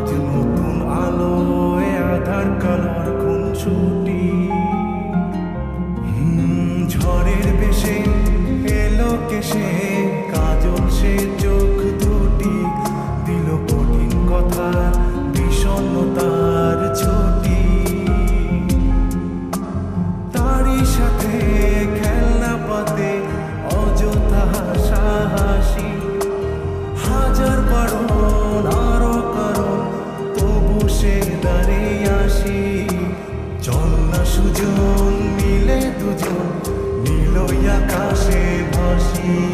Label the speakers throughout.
Speaker 1: নতুন আলোয় আধার ছুটি? ঝড়ের বেশে এলো কেশে। বসে দাঁড়িয়ে আসি। চল না সুজন মিলে দুজন নীল আকাশে ভাসি।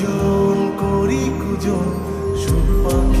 Speaker 1: কুজন করি কুজন সুপাখি